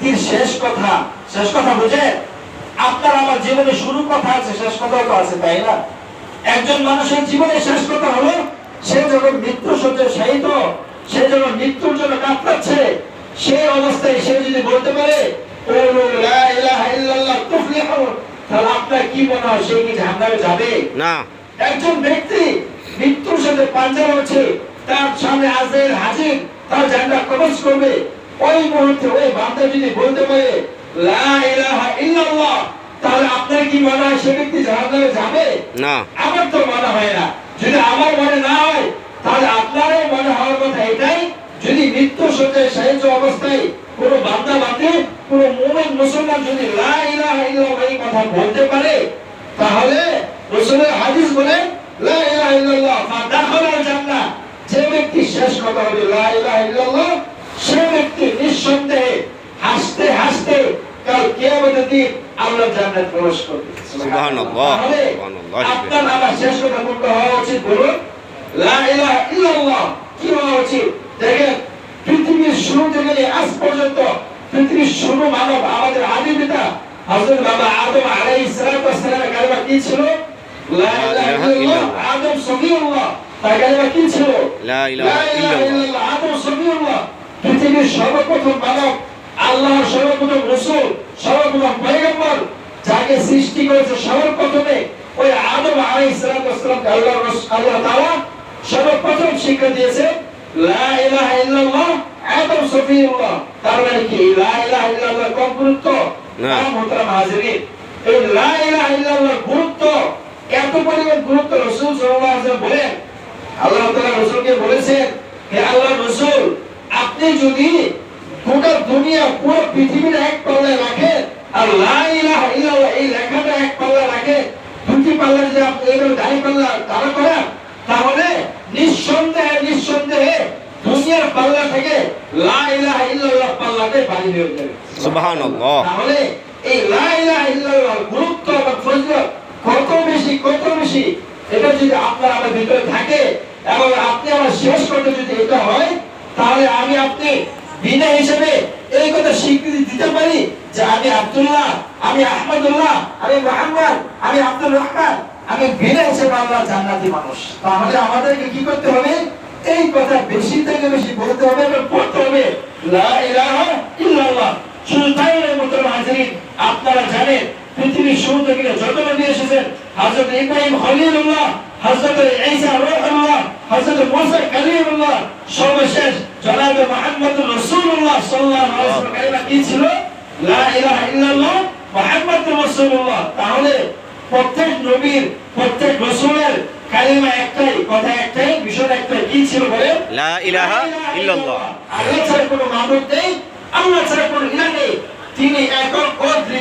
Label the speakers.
Speaker 1: ব্যক্তির শেষ কথা শেষ কথা বুঝে? আপনার আমার জীবনে শুরু কথা আছে শেষ কথাও তো আছে তাই না? একজন মানুষের জীবনে শেষ কথা হলো সে যখন মৃত্যু সত্য শায়িত সে যখন মৃত্যুর জন্য কাতরাচ্ছে সেই অবস্থায় সে যদি বলতে পারে "কুলু লা ইলাহা ইল্লাল্লাহ তুফলিহু", তাহলে আপনার কি মনে হয় সে কি জাহান্নামে যাবে?
Speaker 2: না।
Speaker 1: একজন ব্যক্তি মৃত্যুর সাথে পাঞ্জা হচ্ছে তার সামনে আজের হাজির তার জান্ডা কবজ করবে ওই মুহূর্তে ওই বান্দা যদি বলতে পারে লা ইলাহা ইল্লাল্লাহ তাহলে আপনার কি মনে হয়? সে ব্যক্তি জাহান্নামে যাবে?
Speaker 2: না।
Speaker 1: আমার তো মনে হয় না। যদি আমার মনে না হয় তাহলে আপনারও মনে হওয়ার কথা এটাই। যদি মৃত্যু সজ্জায় সাহায্য অবস্থায় কোনো বান্দা বান্দে কোনো মুমিন মুসলমান যদি লা ইলাহা ইল্লাল্লাহ এই কথা বলতে পারে তাহলে রাসূলের হাদিস বলে লা ইলাহা ইল্লাল্লাহ ফাদাখালাল জান্নাহ যে ব্যক্তি শেষ কথা হবে লা ইলাহা ইল্লাল্লাহ সে ব্যক্তি নিঃসন্দেহে হাসতে হাসতে কাল কিয়ামতের দিন আল্লাহ জান্নাত প্রবেশ করবে।
Speaker 2: সুবহানাল্লাহ, সুবহানাল্লাহ।
Speaker 1: আপনার আমার শেষ কথা কোনটা হওয়া উচিত বলুন। লা ইলাহা ইল্লাল্লাহ কি হওয়া উচিত? দেখেন পৃথিবীর শুরু থেকে আজ পর্যন্ত পৃথিবীর শুরু মানব আমাদের আদি পিতা হযরত বাবা আদম আলাইহিস সালাতু ওয়াস সালামের কালিমা কি ছিল? লা ইলাহা ইল্লাল্লাহ আদম সফিউল্লাহ তার কালিমা কি ছিল?
Speaker 2: লা ইলাহা ইল্লাল্লাহ।
Speaker 1: ইল্লাল্লাহ আদম সফিউল্লাহ পৃথিবীর সর্বপ্রথম মানব আল্লাহর সর্বপ্রথম রাসূল সর্বপ্রথম পয়গম্বর যাকে সৃষ্টি করেছে সর্বপ্রথমে ওই আদম ওয়াস আল্লাহ আল্লাহ সর্বপ্রথম শিক্ষা দিয়েছে লা ইলাহা ইল্লাল্লাহ আদম সফিউল্লাহ। তার মানে কি? লা ইলাহা ইল্লাল্লাহ কম গুরুত্ব?
Speaker 2: না।
Speaker 1: না মোহতারাম হাজিরিন। এই লা ইলাহা ইল্লাল্লাহ গুরুত্ব এত পরিমাণ গুরুত্ব রাসূল সাল্লাল্লাহু আলাইহি বলেন। আল্লাহ তাআলা রাসূলকে বলেছেন হে আল্লাহ রাসূল আপনি যদি গোটা দুনিয়া পুরো পৃথিবীর এক পাল্লায় রাখেন আর লা ইলাহা ইল্লাল্লাহ এই লেখাটা এক পাল্লা রাখেন দুটি পাল্লা যদি আপনি এইভাবে দাঁড়ি পাল্লা দাঁড়া করেন তাহলে নিঃসন্দেহে নিঃসন্দেহে দুনিয়ার পাল্লা থেকে ইল্লাল্লাহ পাল্লাতে বাড়ি হয়ে যাবে
Speaker 2: সুবহানাল্লাহ।
Speaker 1: তাহলে এই ইল্লাল্লাহ গুরুত্ব ফজিলত কত বেশি কত বেশি এটা যদি আপনার আমার ভিতরে থাকে এবং আপনি আমার শেষ করতে যদি এটা হয় তাহলে আমি আপনি বিনা হিসেবে এই কথা স্বীকৃতি দিতে পারি যে আমি আব্দুল্লাহ, আমি আহমদুল্লাহ, আমি মোহাম্মদ, আমি আব্দুল রহমান, আমি বিনা হিসেবে আল্লাহ জান্নাতি মানুষ। তাহলে আমাদেরকে কি করতে হবে? এই কথা বেশি থেকে বেশি বলতে হবে এবং পড়তে হবে। তাই নয় হাজিরিন, আপনারা জানেন, পৃথিবীর শুরু থেকে যত নবী এসেছেন হযরত ইব্রাহিম খলিলুল্লাহ, হযরত ঈসা রূহুল্লাহ হযরত মুসা কালিমুল্লাহ সর্বশেষ জনাবে মুহাম্মদুর রাসূলুল্লাহ সাল্লাল্লাহু আলাইহি ওয়াসাল্লাম কালিমা কি ছিল? লা ইলাহা ইল্লাল্লাহ মুহাম্মাদুর রাসূলুল্লাহ। তাহলে প্রত্যেক নবীর প্রত্যেক রাসূলের কালিমা একটাই কথা একটাই বিষয় একটাই কি ছিল বলেন
Speaker 2: লা ইলাহা ইল্লাল্লাহ।
Speaker 1: আল্লাহ ছাড়া কোনো মাবুদ নেই আল্লাহ ছাড়া কোনো ইলাহ নেই। তিনি একক অদ্বিতীয়